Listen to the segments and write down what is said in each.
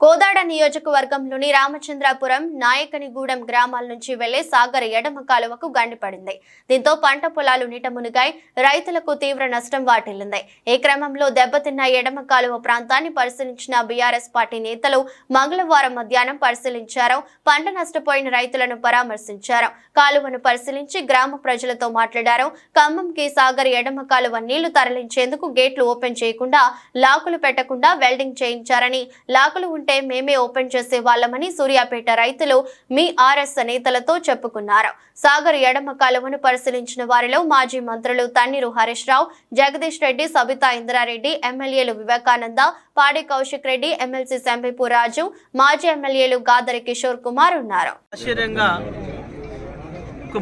కోదాడ నియోజకవర్గంలోని రామచంద్రాపురం నాయకనిగూడెం గ్రామాల నుంచి వెళ్ళే సాగర్ ఎడమ కాలువకు గండిపడింది దీంతో పంట పొలాలు నీటమునిగాయి రైతులకు తీవ్ర నష్టం వాటిల్లింది. ఈ క్రమంలో దెబ్బతిన్న ఎడమ కాలువ ప్రాంతాన్ని పరిశీలించిన బీఆర్ఎస్ పార్టీ నేతలు మంగళవారం మధ్యాహ్నం పరిశీలించారు. పంట నష్టపోయిన రైతులను పరామర్శించారు. కాలువను పరిశీలించి గ్రామ ప్రజలతో మాట్లాడారు. ఖమ్మంకి సాగర్ ఎడమ కాలువ నీళ్ళు తరలించేందుకు గేట్లు ఓపెన్ చేయకుండా లాకులు పెట్టకుండా వెల్డింగ్ చేయించారని లాకులు ఉంటే మేమే ఓపెన్ చేసే వాళ్ళమని సూర్యాపేట రైతులు మీ ఆర్ఎస్ నేతలతో చెప్పుకున్నారు. సాగర్ ఎడమ కాలువను పరిశీలించిన వారిలో మాజీ మంత్రులు తన్నీరు హరీష్ రావు జగదీష్ రెడ్డి సబితా ఇంద్రారెడ్డి ఎమ్మెల్యేలు వివేకానంద పాడి కౌశిక్ రెడ్డి ఎమ్మెల్సీ సంబిపు రాజు మాజీ ఎమ్మెల్యేలు గాదరి కిషోర్ కుమార్ ఉన్నారు.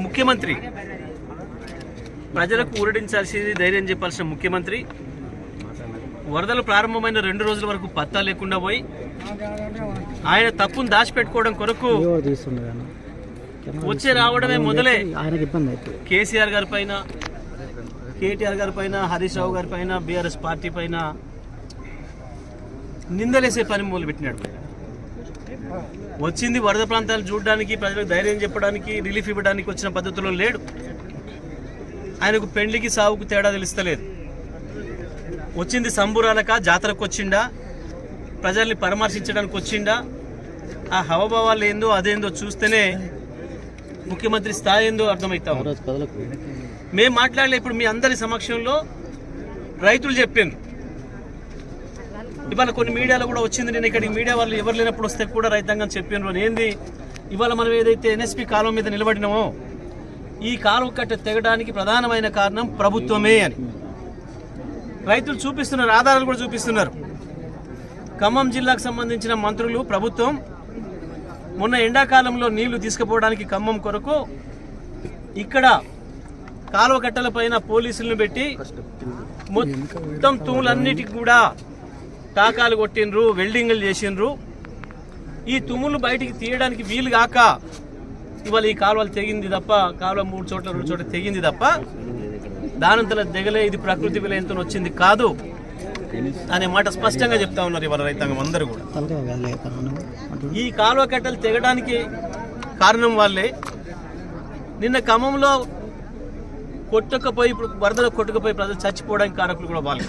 ముఖ్యమంత్రి ప్రజలకు ఊరడించాల్సింది ధైర్యం చెప్పాల్సిన ముఖ్యమంత్రి. వరదలు ప్రారంభమైన రెండు రోజుల వరకు పత్తా లేకుండా పోయి ఆయన తప్పును దాచిపెట్టుకోవడం కొరకు? వచ్చే రావడమే మొదలే. కేసీఆర్ గారి పైన కేటీఆర్ గారి పైన హరీష్ రావు గారి పైన బీఆర్ఎస్ పార్టీ పైన నిందలేసే పని మొదలుపెట్టినాడు. వచ్చింది వరద ప్రాంతాలు చూడడానికి ప్రజలకు ధైర్యం చెప్పడానికి రిలీఫ్ ఇవ్వడానికి వచ్చిన పద్ధతిలో లేడు. ఆయనకు పెండ్లికి సావుకు తేడా తెలుస్తలేదు. వచ్చింది సంబురాలక జాతరకు వచ్చిండా ప్రజల్ని పరామర్శించడానికి వచ్చిండా? ఆ హవభావాలు ఏందో అదేందో చూస్తేనే ముఖ్యమంత్రి స్థాయి ఏందో అర్థమవుతాం మేము మాట్లాడలే ఇప్పుడు మీ అందరి సమక్షంలో రైతులు చెప్పిండ్రు ఇవాళ కొన్ని మీడియాలో కూడా వచ్చింది నేను ఇక్కడికి మీడియా వాళ్ళు ఎవరు లేనప్పుడు వస్తే కూడా రైతాంగం చెప్పిండ్రు ఏంది? ఇవాళ మనం ఏదైతే ఎన్ఎస్పి కాలువ మీద నిలబడినామో ఈ కాలువ కట్ట తెగడానికి ప్రధానమైన కారణం ప్రభుత్వమే అని. రైతులు చూపిస్తున్నారు ఆధారాలు కూడా చూపిస్తున్నారు. ఖమ్మం జిల్లాకు సంబంధించిన మంత్రులు ప్రభుత్వం మొన్న ఎండాకాలంలో నీళ్ళు తీసుకుపోవడానికి ఖమ్మం కొరకు ఇక్కడ కాలువ కట్టల పైన పోలీసులను పెట్టి మొత్తం తుములన్నిటికి కూడా టాకాలు కొట్టిండ్రు వెల్డింగ్లు చేసిండ్రు. ఈ తుమ్ములు బయటికి తీయడానికి వీలు కాక ఇవాళ ఈ కాలువలు తెగింది తప్ప కాలువ మూడు చోట్ల రెండు చోట్ల తెగింది తప్ప దానంతల దిగలే ఇది ప్రకృతి విలయంతో వచ్చింది కాదు అనే మాట స్పష్టంగా చెప్తా ఉన్నారు ఇవాళ రైతాంగం అందరూ కూడా. ఈ కాలువ కట్టలు తెగడానికి కారణం వాళ్ళే. నిన్న ఖమ్మంలో కొట్టుకపోయి ఇప్పుడు వరదలు కొట్టుకుపోయి ప్రజలు చచ్చిపోవడానికి కారకులు కూడా వాళ్ళు.